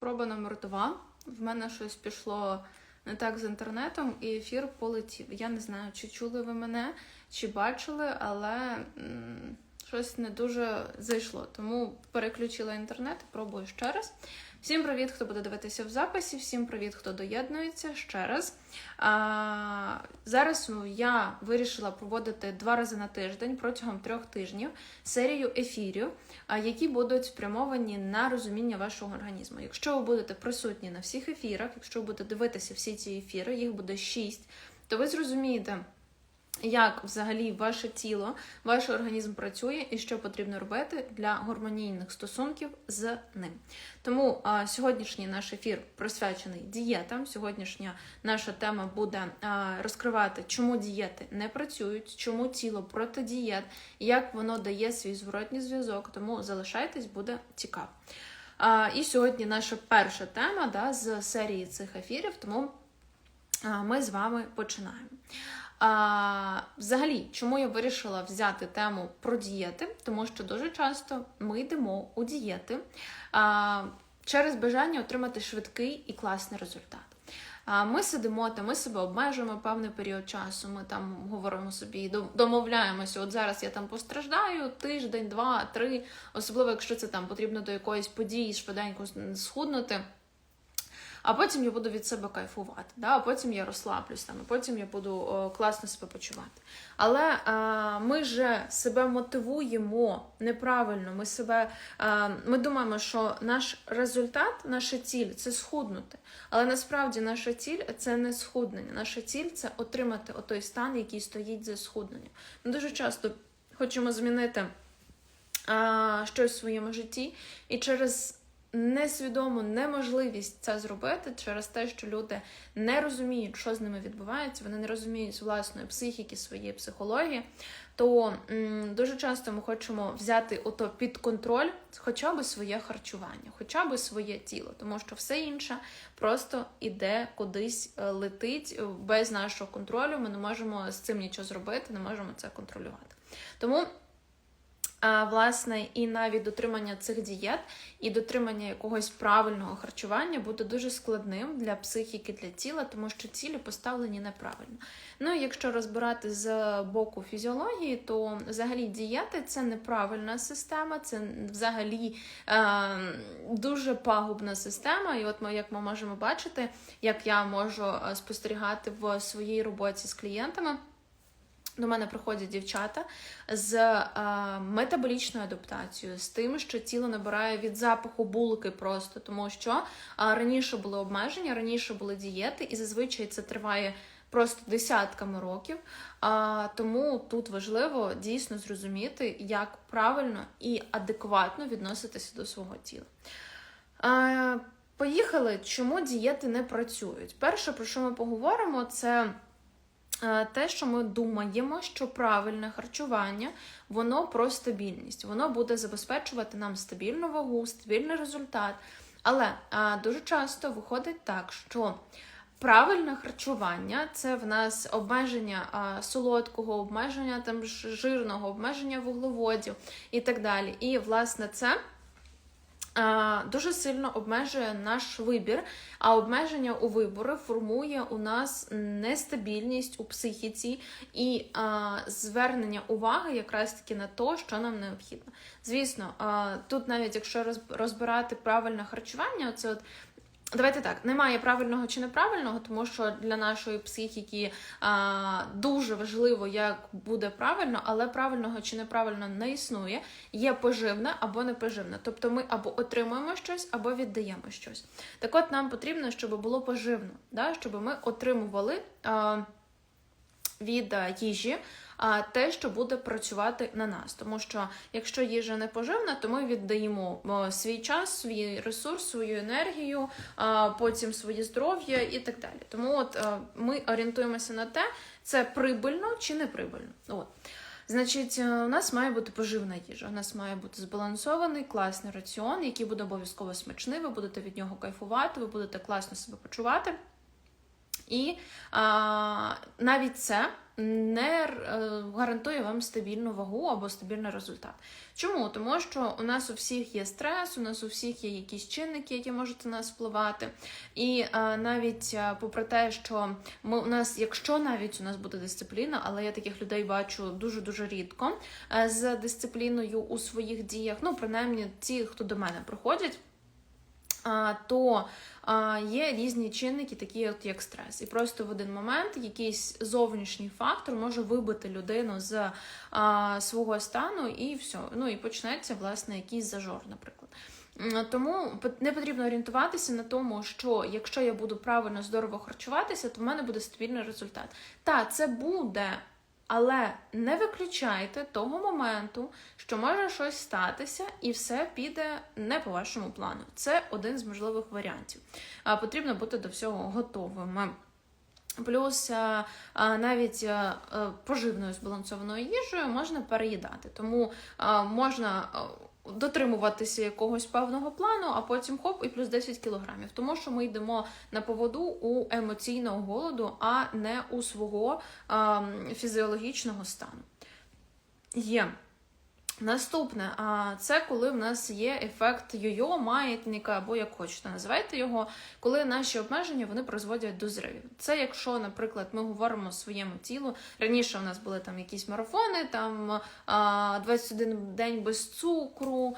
Проба номер два. В мене щось пішло не так з інтернетом, і ефір полетів. Я не знаю, чи чули ви мене, чи бачили, але м, щось не дуже зайшло. Тому переключила інтернет пробую ще раз. Всім привіт, хто буде дивитися в записі. Всім привіт, хто доєднується ще раз. А, зараз ну, я вирішила проводити два рази на тиждень протягом трьох тижнів серію ефірів, які будуть спрямовані на розуміння вашого організму. Якщо ви будете присутні на всіх ефірах, якщо ви будете дивитися всі ці ефіри, їх буде шість, то ви зрозумієте. Як взагалі ваше тіло, ваш організм працює і що потрібно робити для гармонійних стосунків з ним? Тому а, сьогоднішній наш ефір присвячений дієтам. Сьогоднішня наша тема буде а, розкривати, чому дієти не працюють, чому тіло проти дієт, як воно дає свій зворотній зв'язок. Тому залишайтесь, буде цікаво. А, і сьогодні наша перша тема да, з серії цих ефірів, тому а, ми з вами починаємо. А, взагалі, чому я вирішила взяти тему про дієти? Тому що дуже часто ми йдемо у дієти а, через бажання отримати швидкий і класний результат. Ми сидимо та ми себе обмежуємо певний період часу. Ми там говоримо собі, домовляємося. От зараз я там постраждаю тиждень, два, три, особливо якщо це там потрібно до якоїсь події швиденько схуднути. А потім я буду від себе кайфувати, да? а потім я розслаблюсь там, а потім я буду класно себе почувати. Але а, ми же себе мотивуємо неправильно. Ми себе а, ми думаємо, що наш результат, наша ціль це схуднути. Але насправді наша ціль це не схуднення. Наша ціль це отримати отой стан, який стоїть за схудненням. Ми дуже часто хочемо змінити а, щось в своєму житті, і через несвідому неможливість це зробити через те, що люди не розуміють, що з ними відбувається, вони не розуміють власної психіки, своєї психології. То м, дуже часто ми хочемо взяти ото під контроль хоча б своє харчування, хоча б своє тіло, тому що все інше просто іде кудись е, летить е, без нашого контролю. Ми не можемо з цим нічого зробити, не можемо це контролювати. Тому власне, і навіть дотримання цих дієт і дотримання якогось правильного харчування буде дуже складним для психіки, для тіла, тому що цілі поставлені неправильно. Ну якщо розбирати з боку фізіології, то взагалі дієти це неправильна система, це взагалі е, дуже пагубна система. І от ми, як ми можемо бачити, як я можу е, спостерігати в своїй роботі з клієнтами. До мене приходять дівчата з е, метаболічною адаптацією, з тим, що тіло набирає від запаху булки просто, тому що е, раніше були обмеження, раніше були дієти, і зазвичай це триває просто десятками років. А, тому тут важливо дійсно зрозуміти, як правильно і адекватно відноситися до свого тіла. А, поїхали, чому дієти не працюють? Перше, про що ми поговоримо, це. Е, те, що ми думаємо, що правильне харчування, воно про стабільність, воно буде забезпечувати нам стабільну вагу, стабільний результат. Але а, дуже часто виходить так, що правильне харчування це в нас обмеження а, солодкого, обмеження там жирного, обмеження вуглеводів і так далі. І власне це. Дуже сильно обмежує наш вибір, а обмеження у вибори формує у нас нестабільність у психіці і а, звернення уваги якраз таки на те, що нам необхідно. Звісно, а, тут навіть якщо розбирати правильне харчування, це от. Давайте так, немає правильного чи неправильного, тому що для нашої психіки а, дуже важливо, як буде правильно, але правильного чи неправильно не існує. Є поживне або непоживне. Тобто ми або отримуємо щось, або віддаємо щось. Так от нам потрібно, щоб було поживно, да? щоб ми отримували а, від їжі те, що буде працювати на нас. Тому що якщо їжа не поживна, то ми віддаємо свій час, свій ресурс, свою енергію, потім своє здоров'я і так далі. Тому от е, ми орієнтуємося на те, це прибильно чи не прибильно. От. Значить, е, у нас має бути поживна їжа. У нас має бути збалансований, класний раціон, який буде обов'язково смачний. Ви будете від нього кайфувати, ви будете класно себе почувати. І а, навіть це не е, гарантує вам стабільну вагу або стабільний результат. Чому? Тому що у нас у всіх є стрес, у нас у всіх є якісь чинники, які можуть на нас впливати. І а, навіть а, попри те, що ми у нас, якщо навіть у нас буде дисципліна, але я таких людей бачу дуже дуже рідко е, з дисципліною у своїх діях, ну принаймні ті, хто до мене приходять. То є різні чинники, такі от як стрес. І просто в один момент якийсь зовнішній фактор може вибити людину з свого стану, і все. Ну і почнеться власне якийсь зажор, наприклад. Тому не потрібно орієнтуватися на тому, що якщо я буду правильно здорово харчуватися, то в мене буде стабільний результат. Та це буде. Але не виключайте того моменту, що може щось статися, і все піде не по вашому плану. Це один з можливих варіантів. Потрібно бути до всього готовими. Плюс навіть поживною збалансованою їжею можна переїдати, тому можна дотримуватися якогось певного плану, а потім хоп, і плюс 10 кілограмів. Тому що ми йдемо на поводу у емоційного голоду, а не у свого а, фізіологічного стану. Є. Наступне, це коли в нас є ефект йо-йо, маятника, або як хочете називайте його, коли наші обмеження вони призводять до зривів. Це якщо, наприклад, ми говоримо своєму тілу. Раніше у нас були там якісь марафони, там 21 день без цукру,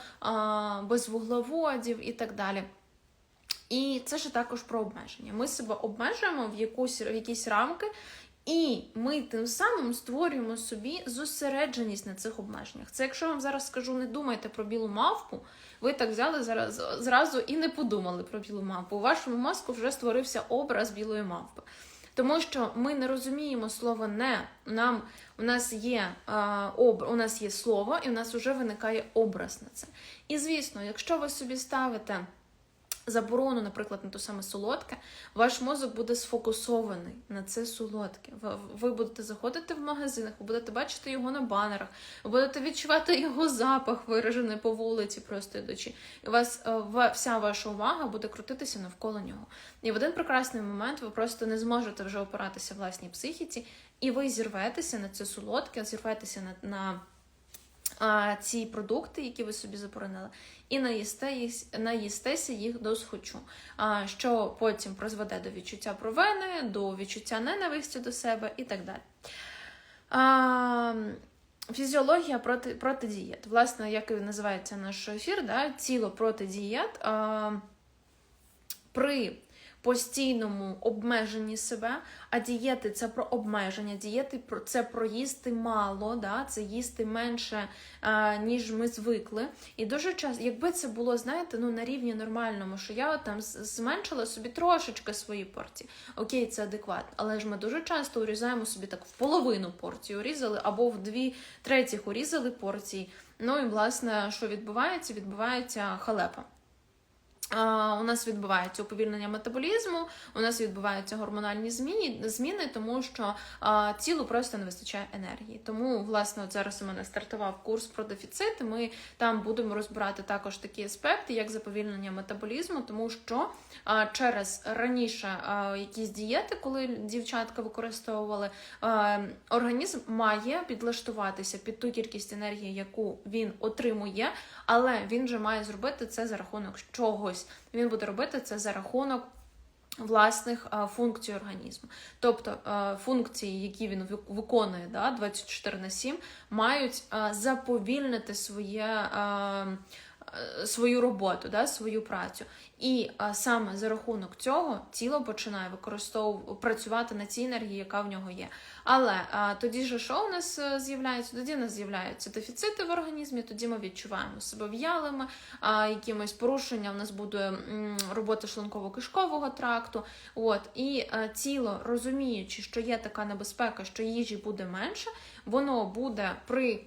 без вуглеводів і так далі. І це ж також про обмеження. Ми себе обмежуємо в якусь в якісь рамки, і ми тим самим створюємо собі зосередженість на цих обмеженнях. Це якщо вам зараз скажу, не думайте про білу мавпу, ви так взяли зараз зразу і не подумали про білу мавпу. У вашому мозку вже створився образ білої мавпи. Тому що ми не розуміємо слово не. Нам у нас є а, об, у нас є слово, і у нас вже виникає образ на це. І звісно, якщо ви собі ставите заборону, наприклад, на то саме солодке, ваш мозок буде сфокусований на це солодке. Ви, ви будете заходити в магазинах, ви будете бачити його на банерах, ви будете відчувати його запах, виражений по вулиці, просто йдучи. І вас е, вся ваша увага буде крутитися навколо нього. І в один прекрасний момент ви просто не зможете вже опиратися власній психіці, і ви зірветеся на це солодке, зірветеся на. на а, ці продукти, які ви собі заборонили, і наїсте, наїстеся їх до схочу, а, що потім призведе до відчуття провини, до відчуття ненависті до себе і так далі. А, фізіологія проти, проти дієт. Власне, як і називається наш ефір, да, тіло проти дієт. А, при постійному обмеженні себе, а дієти це про обмеження, дієти це про їсти мало, да? це їсти менше, а, ніж ми звикли. І дуже часто, якби це було, знаєте, ну на рівні нормальному, що я там зменшила собі трошечки свої порції. Окей, це адекватно, але ж ми дуже часто урізаємо собі так в половину порцію урізали, або в дві третіх урізали порції. Ну і власне, що відбувається? Відбувається халепа. У нас відбувається уповільнення метаболізму, у нас відбуваються гормональні зміни, зміни тому що тілу просто не вистачає енергії. Тому, власне, от зараз у мене стартував курс про дефіцит. Ми там будемо розбирати також такі аспекти, як заповільнення метаболізму, тому що через раніше якісь дієти, коли дівчатка використовували, організм має підлаштуватися під ту кількість енергії, яку він отримує, але він же має зробити це за рахунок чогось. Він буде робити це за рахунок. Власних а, функцій організму, тобто а, функції, які він виконує да, 24 на 7, мають а, заповільнити своє, е, свою роботу, да, свою працю. І а, саме за рахунок цього тіло починає використовувати працювати на цій енергії, яка в нього є. Але а, тоді же що у нас е, з'являється? Тоді у нас з'являються дефіцити в організмі, тоді ми відчуваємо себе в'ялими, а, якимось порушення в нас буде робота шлунково-кишкового тракту. От і е, тіло, розуміючи, що є така небезпека, що їжі буде менше, воно буде при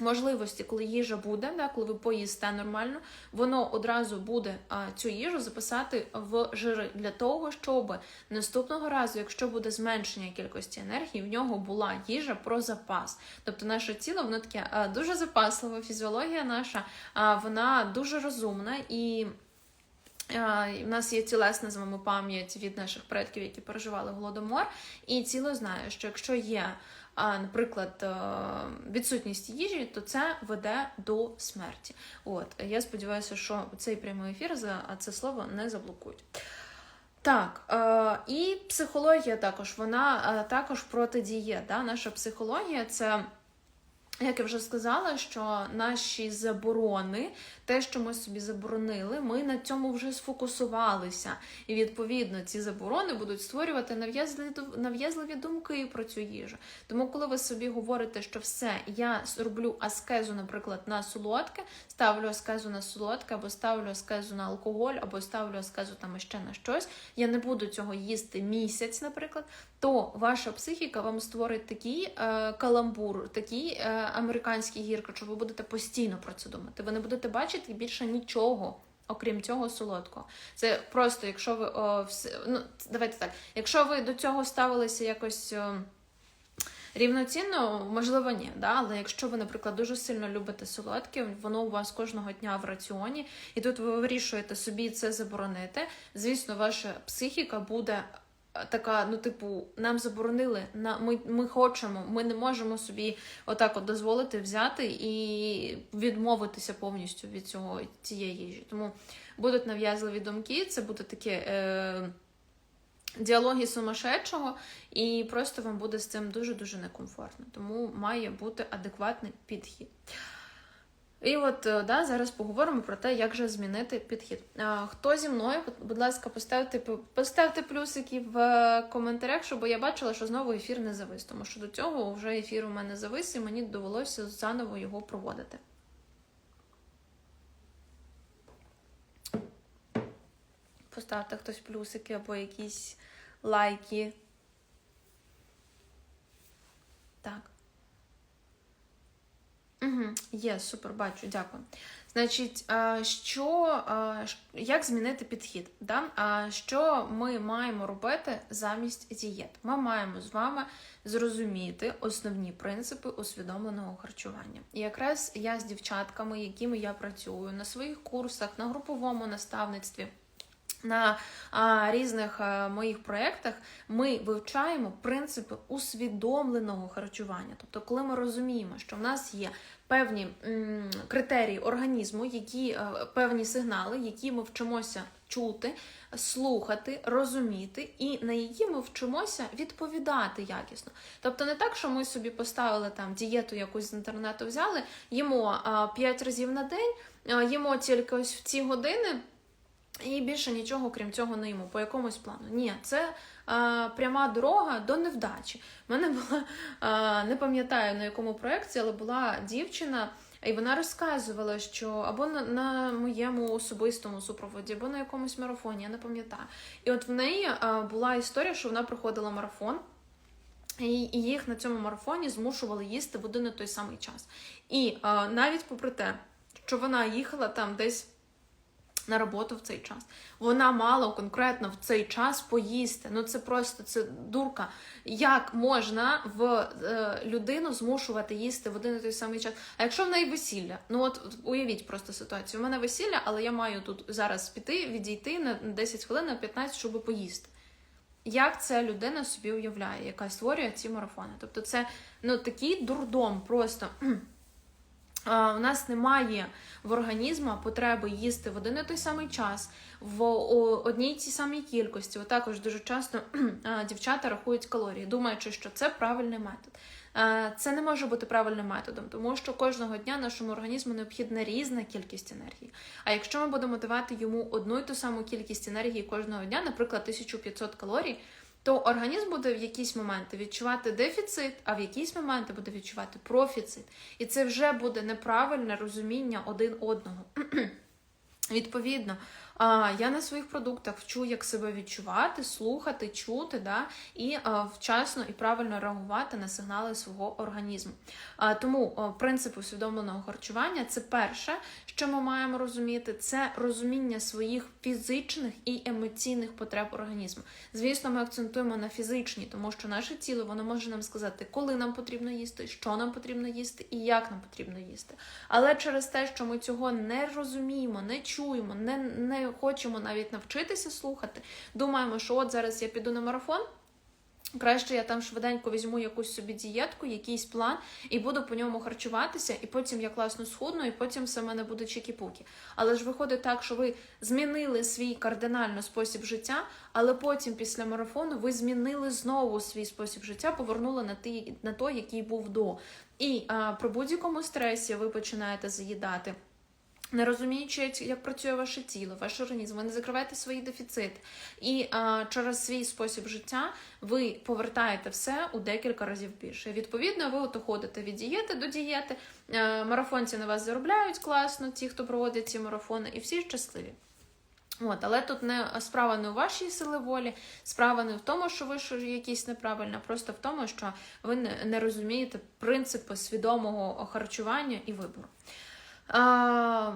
можливості, коли їжа буде, да, коли ви поїсте нормально, воно одразу буде а, цю їжу записати в жири для того, щоб наступного разу, якщо буде зменшення кількості енергії, в нього була їжа про запас. Тобто наше тіло воно таке а, дуже запасливе, фізіологія наша, а, вона дуже розумна і. У нас є тілесна з вами пам'ять від наших предків, які переживали голодомор, і ціло знаю, що якщо є, наприклад, е, відсутність їжі, то це веде до смерті. От я сподіваюся, що цей прямий ефір за це слово не заблокують. Так, е, і психологія також, вона е, також протидіє. Да? Наша психологія це. Як я вже сказала, що наші заборони, те, що ми собі заборонили, ми на цьому вже сфокусувалися. І відповідно ці заборони будуть створювати нав'язливі нав'язливі думки про цю їжу. Тому, коли ви собі говорите, що все, я роблю аскезу, наприклад, на солодке, ставлю аскезу на солодке, або ставлю аскезу на алкоголь, або ставлю аскезу там ще на щось, я не буду цього їсти місяць, наприклад, то ваша психіка вам створить такий е, каламбур, такий е, американський гірко, що ви будете постійно про це думати. Ви не будете бачити більше нічого. Окрім цього солодкого, це просто, якщо ви о, все, ну давайте так, якщо ви до цього ставилися якось о, рівноцінно, можливо, ні. Да? Але якщо ви, наприклад, дуже сильно любите солодке, воно у вас кожного дня в раціоні, і тут ви вирішуєте собі це заборонити. Звісно, ваша психіка буде така, ну, типу, нам заборонили, на ми, ми хочемо, ми не можемо собі отак от дозволити взяти і відмовитися повністю від цього цієї їжі. Тому будуть нав'язливі думки, це буде таке. Е- Діалоги сумасшедшого, і просто вам буде з цим дуже-дуже некомфортно. Тому має бути адекватний підхід. І от е, да, зараз поговоримо про те, як же змінити підхід. А, Хто зі мною, будь ласка, поставте поставте плюсики в е, коментарях, щоб я бачила, що знову ефір не завис. Тому що до цього вже ефір у мене завис, і мені довелося заново його проводити. Поставте хтось плюсики або якісь лайки. Так. Є, супер, бачу, дякую. Значить, що, як змінити підхід? Да? Що ми маємо робити замість дієт? Ми маємо з вами зрозуміти основні принципи усвідомленого харчування. І якраз я з дівчатками, якими я працюю на своїх курсах, на груповому наставництві. На а, різних а, моїх проєктах ми вивчаємо принципи усвідомленого харчування. Тобто, коли ми розуміємо, що в нас є певні м, критерії організму, які а, певні сигнали, які ми вчимося чути, слухати, розуміти, і на які ми вчимося відповідати якісно. Тобто, не так, що ми собі поставили там дієту якусь з інтернету, взяли, їмо 5 разів на день, а, їмо тільки ось в ці години. І більше нічого, крім цього, не йому по якомусь плану. Ні, це е, пряма дорога до невдачі. У мене була, е, не пам'ятаю на якому проєкті, але була дівчина, і вона розказувала, що або на, на моєму особистому супроводі, або на якомусь марафоні, я не пам'ятаю. І от в неї е, була історія, що вона проходила марафон. І їх на цьому марафоні змушували їсти в один і той самий час. І е, навіть попри те, що вона їхала там десь на роботу в цей час. Вона мала конкретно в цей час поїсти. Ну це просто це дурка. Як можна в е, людину змушувати їсти в один і той самий час? А якщо в неї весілля? Ну от уявіть просто ситуацію. У мене весілля, але я маю тут зараз піти, відійти на 10 хвилин, на 15, щоб поїсти. Як ця людина собі уявляє, яка створює ці марафони? Тобто, це ну такий дурдом просто. У нас немає в організму потреби їсти в один і той самий час, в одній тій самій кількості. От також дуже часто дівчата рахують калорії, думаючи, що це правильний метод. Це не може бути правильним методом, тому що кожного дня нашому організму необхідна різна кількість енергії. А якщо ми будемо давати йому одну і ту саму кількість енергії кожного дня, наприклад, 1500 калорій то організм буде в якісь моменти відчувати дефіцит, а в якісь моменти буде відчувати профіцит. І це вже буде неправильне розуміння один одного. Відповідно, я на своїх продуктах вчу, як себе відчувати, слухати, чути, да, і вчасно і правильно реагувати на сигнали свого організму. Тому принцип усвідомленого харчування це перше, що ми маємо розуміти, це розуміння своїх фізичних і емоційних потреб організму. Звісно, ми акцентуємо на фізичні, тому що наше тіло воно може нам сказати, коли нам потрібно їсти, що нам потрібно їсти і як нам потрібно їсти. Але через те, що ми цього не розуміємо, не чуємо, не, не хочемо навіть навчитися слухати. Думаємо, що от зараз я піду на марафон. Краще я там швиденько візьму якусь собі дієтку, якийсь план, і буду по ньому харчуватися, і потім я класно схудну, і потім все в мене буде чікі-пукі. Але ж виходить так, що ви змінили свій кардинально спосіб життя, але потім, після марафону, ви змінили знову свій спосіб життя, повернули на ті, на той, який був до. І а, при будь-якому стресі ви починаєте заїдати. Не розуміючи, як працює ваше тіло, ваш організм, ви не закриваєте свої дефіцити. І а, через свій спосіб життя ви повертаєте все у декілька разів більше. Відповідно, ви от ходите від дієти до дієти. А, марафонці на вас заробляють класно, ті, хто проводить ці марафони, і всі щасливі. От, але тут не справа не у вашій сили волі, справа не в тому, що ви що якісь а просто в тому, що ви не, не розумієте принципи свідомого харчування і вибору. А,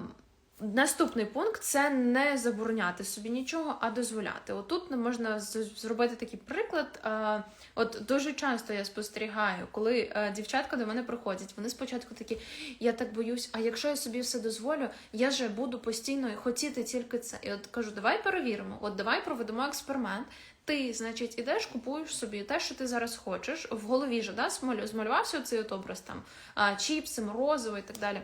Наступний пункт це не забороняти собі нічого, а дозволяти. Отут можна зробити такий приклад. От дуже часто я спостерігаю, коли е, дівчатка до мене приходять, вони спочатку такі, я так боюсь, а якщо я собі все дозволю, я же буду постійно хотіти тільки це. І от кажу, давай перевіримо, от давай проведемо експеримент. Ти, значить, ідеш, купуєш собі те, що ти зараз хочеш. В голові ж да, змалювався цей от образ там чіпси, морозиво і так далі.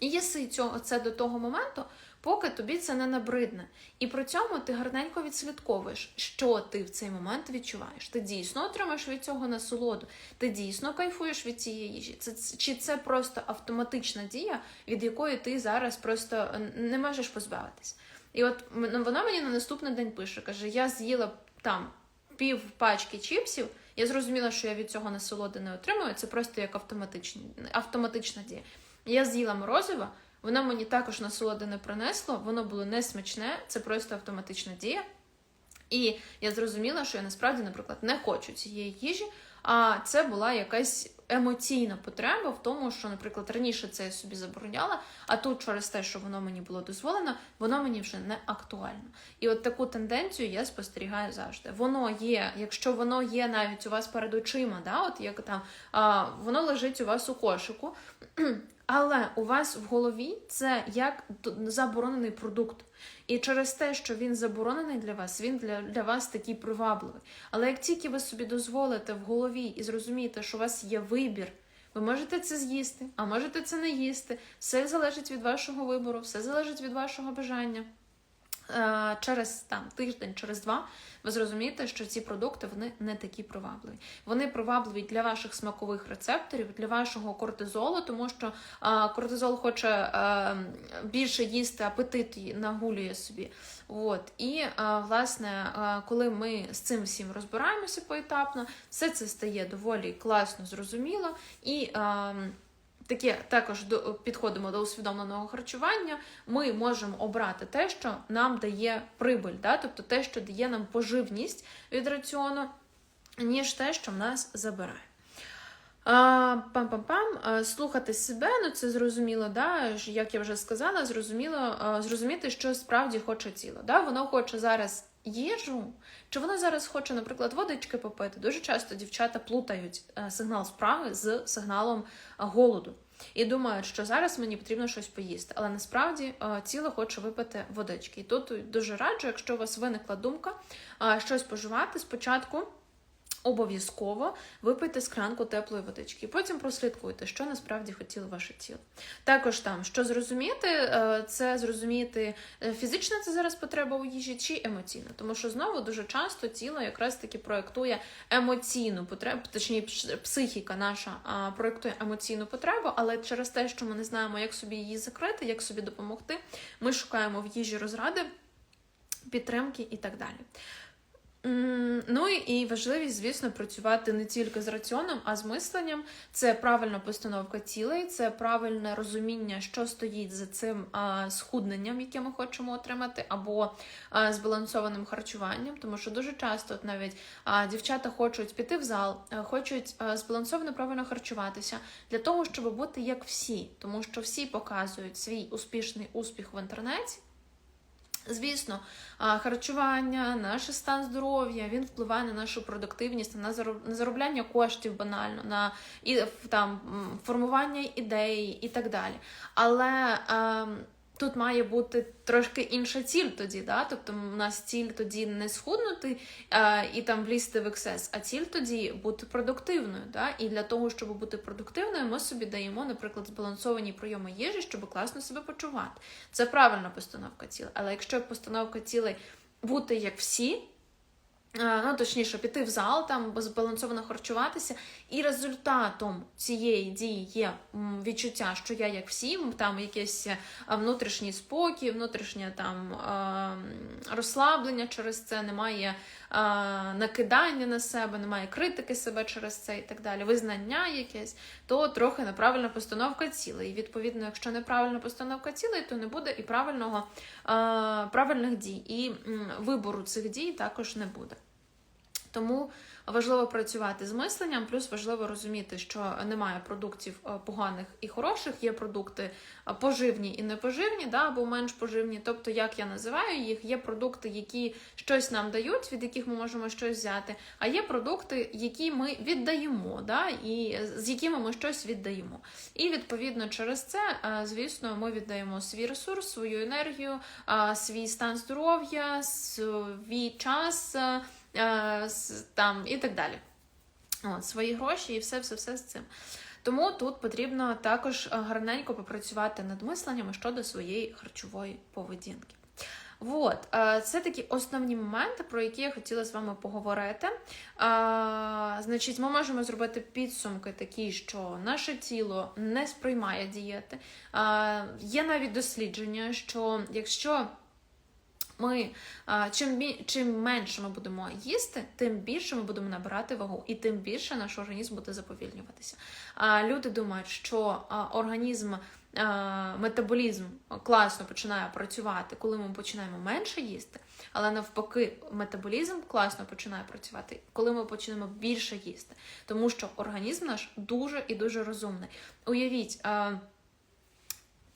І їси цього це до того моменту, поки тобі це не набридне. І при цьому ти гарненько відслідковуєш, що ти в цей момент відчуваєш. Ти дійсно отримаєш від цього насолоду, ти дійсно кайфуєш від цієї їжі. Це чи це просто автоматична дія, від якої ти зараз просто е, не можеш позбавитись. І от вона мені на наступний день пише: каже: я з'їла там пів пачки чіпсів. Я зрозуміла, що я від цього насолоди не отримую. Це просто як автоматична дія. Я з'їла морозиво, воно мені також насолоди не принесло, воно було не смачне, це просто автоматична дія. І я зрозуміла, що я насправді, наприклад, не хочу цієї їжі, а це була якась емоційна потреба в тому, що, наприклад, раніше це я собі забороняла, а тут через те, що воно мені було дозволено, воно мені вже не актуально. І от таку тенденцію я спостерігаю завжди. Воно є, якщо воно є навіть у вас перед очима, да, от як там а, воно лежить у вас у кошику. Але у вас в голові це як заборонений продукт. І через те, що він заборонений для вас, він для, для вас такий привабливий. Але як тільки ви собі дозволите в голові і зрозумієте, що у вас є вибір, ви можете це з'їсти, а можете це не їсти. Все залежить від вашого вибору, все залежить від вашого бажання. Е, Через там тиждень, через два, ви зрозумієте, що ці продукти вони не такі привабливі. Вони привабливі для ваших смакових рецепторів, для вашого кортизолу, тому що а, кортизол хоче а, більше їсти, апетит нагулює собі. От. І а, власне, а, коли ми з цим всім розбираємося поетапно, все це стає доволі класно, зрозуміло і. А, Таке також до підходимо до усвідомленого харчування. Ми можемо обрати те, що нам дає прибиль, да? тобто те, що дає нам поживність від раціону, ніж те, що в нас забирає. Пам-пам-пам, слухати себе, ну це зрозуміло, да? як я вже сказала, зрозуміло, зрозуміти, що справді хоче тіло. Да? Воно хоче зараз їжу, чи вона зараз хоче, наприклад, водички попити. Дуже часто дівчата плутають е, сигнал справи з сигналом е, голоду. І думають, що зараз мені потрібно щось поїсти. Але насправді ціло тіло хоче випити водички. І тут дуже раджу, якщо у вас виникла думка е, щось поживати, спочатку обов'язково випийте склянку теплої водички. Потім прослідкуйте, що насправді хотіло ваше тіло. Також там, що зрозуміти, е, це зрозуміти е, фізична це зараз потреба у їжі чи емоційна. Тому що знову дуже часто тіло якраз таки проєктує емоційну потребу, точніше, психіка наша проєктує емоційну потребу, але через те, що ми не знаємо, як собі її закрити, як собі допомогти, ми шукаємо в їжі розради, підтримки і так далі. Ну і важливість, звісно, працювати не тільки з раціоном, а з мисленням. Це правильна постановка цілей, це правильне розуміння, що стоїть за цим схудненням, яке ми хочемо отримати, або збалансованим харчуванням. Тому що дуже часто от навіть дівчата хочуть піти в зал, хочуть збалансовано правильно харчуватися для того, щоб бути як всі, тому що всі показують свій успішний успіх в інтернеті. Звісно, харчування, наш стан здоров'я він впливає на нашу продуктивність, на зароб- заробляння коштів банально, на і, там формування ідей і так далі. Але ем, Тут має бути трошки інша ціль тоді, да? тобто у нас ціль тоді не схуднути а, і там влізти в ексес, а ціль тоді бути продуктивною. Да? І для того, щоб бути продуктивною, ми собі даємо, наприклад, збалансовані прийоми їжі, щоб класно себе почувати. Це правильна постановка цілей. Але якщо постановка цілей бути як всі, ну, точніше, піти в зал, там збалансовано харчуватися, і результатом цієї дії є відчуття, що я як всім, там якийсь е, внутрішній спокій, внутрішнє там е, розслаблення через це, немає е, накидання на себе, немає критики себе через це і так далі, визнання якесь, то трохи неправильна постановка цілей. І відповідно, якщо неправильна постановка цілей, то не буде і правильного, правильних дій. І вибору цих дій також не буде. Тому важливо працювати з мисленням, плюс важливо розуміти, що немає продуктів е, поганих і хороших, є продукти е, поживні і непоживні, да, або менш поживні. Тобто, як я називаю їх, є продукти, які щось нам дають, від яких ми можемо щось взяти, а є продукти, які ми віддаємо, да, і з якими ми щось віддаємо. І відповідно через це, е, звісно, ми віддаємо свій ресурс, свою енергію, свій стан здоров'я, свій час. Е, там і так далі. От, Свої гроші і все-все-все з цим. Тому тут потрібно також е, гарненько попрацювати над мисленнями щодо своєї харчової поведінки. От, е, це такі основні моменти, про які я хотіла з вами поговорити. Значить, ми можемо зробити підсумки такі, що наше тіло не сприймає дієти. Є навіть дослідження, що якщо ми чим чим менше ми будемо їсти, тим більше ми будемо набирати вагу, і тим більше наш організм буде заповільнюватися. Люди думають, що організм. Метаболізм класно починає працювати, коли ми починаємо менше їсти, але навпаки, метаболізм класно починає працювати, коли ми почнемо більше їсти, тому що організм наш дуже і дуже розумний. Уявіть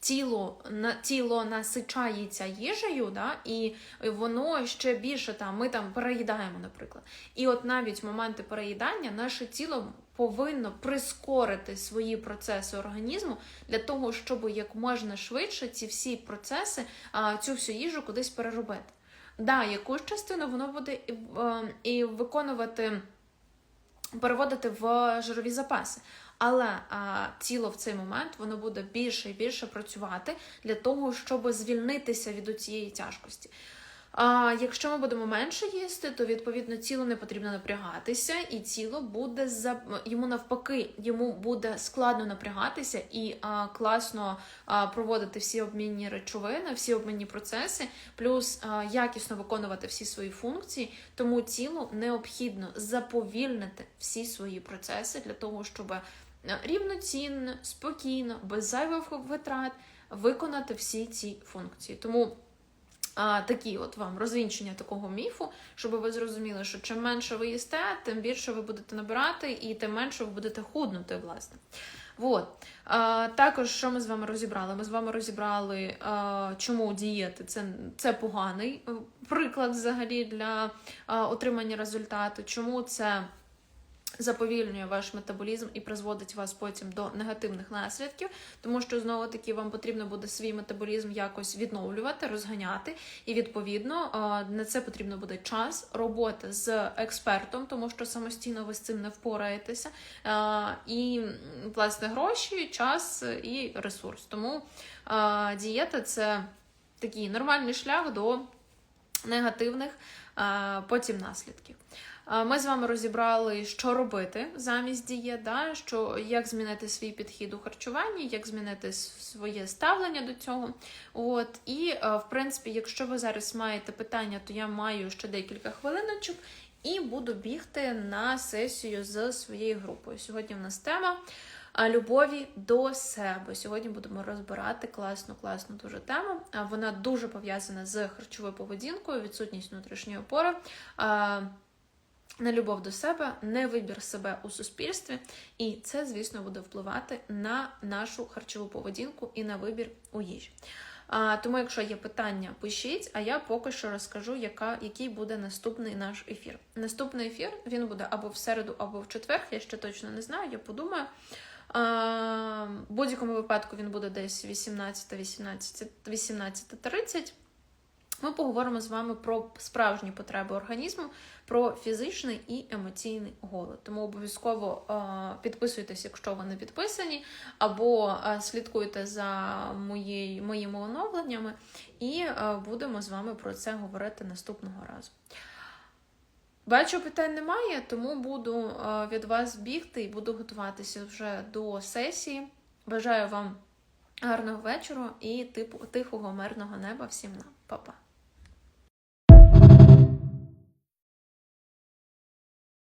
тіло тіло насичається їжею, да, і воно ще більше там, ми там переїдаємо, наприклад. І от навіть в моменти переїдання наше тіло повинно прискорити свої процеси організму для того, щоб як можна швидше ці всі процеси, цю всю їжу кудись переробити. Да, якусь частину воно буде і виконувати, переводити в жирові запаси. Але а, тіло в цей момент воно буде більше і більше працювати для того, щоб звільнитися від цієї тяжкості. А якщо ми будемо менше їсти, то відповідно тіло не потрібно напрягатися, і тіло буде за йому навпаки, йому буде складно напрягатися і а, класно а, проводити всі обмінні речовини, всі обмінні процеси, плюс а, якісно виконувати всі свої функції. Тому тілу необхідно заповільнити всі свої процеси для того, щоб рівноцінно, спокійно, без зайвих витрат виконати всі ці функції. Тому а, такі от вам розвінчення такого міфу, щоб ви зрозуміли, що чим менше ви їсте, тим більше ви будете набирати, і тим менше ви будете худнути, власне. От. А, Також, що ми з вами розібрали? Ми з вами розібрали, а, чому дієти це це поганий е, приклад взагалі для а, отримання результату, чому це заповільнює ваш метаболізм і призводить вас потім до негативних наслідків, тому що знову таки вам потрібно буде свій метаболізм якось відновлювати, розганяти, і відповідно на це потрібно буде час, роботи з експертом, тому що самостійно ви з цим не впораєтеся, і власне гроші, час і ресурс. Тому дієта це такий нормальний шлях до негативних потім наслідків. Ми з вами розібрали, що робити замість дієт, да? що, як змінити свій підхід у харчуванні, як змінити своє ставлення до цього. От. І, в принципі, якщо ви зараз маєте питання, то я маю ще декілька хвилиночок і буду бігти на сесію з своєю групою. Сьогодні в нас тема. Любові до себе. Сьогодні будемо розбирати класну, класну дуже тему. Вона дуже пов'язана з харчовою поведінкою, відсутність внутрішньої опори не любов до себе, не вибір себе у суспільстві, і це, звісно, буде впливати на нашу харчову поведінку і на вибір у їжі. А, Тому, якщо є питання, пишіть, а я поки що розкажу, яка, який буде наступний наш ефір. Наступний ефір він буде або в середу, або в четвер. Я ще точно не знаю, я подумаю. В будь-якому випадку він буде десь 18, 18, 18.30. Ми поговоримо з вами про справжні потреби організму, про фізичний і емоційний голод. Тому обов'язково підписуйтесь, якщо ви не підписані, або слідкуйте за моєю, моїми оновленнями, і будемо з вами про це говорити наступного разу. Бачу, питань немає, тому буду е, від вас бігти і буду готуватися вже до сесії. Бажаю вам гарного вечора і типу тихого мирного неба всім нам. Па-па.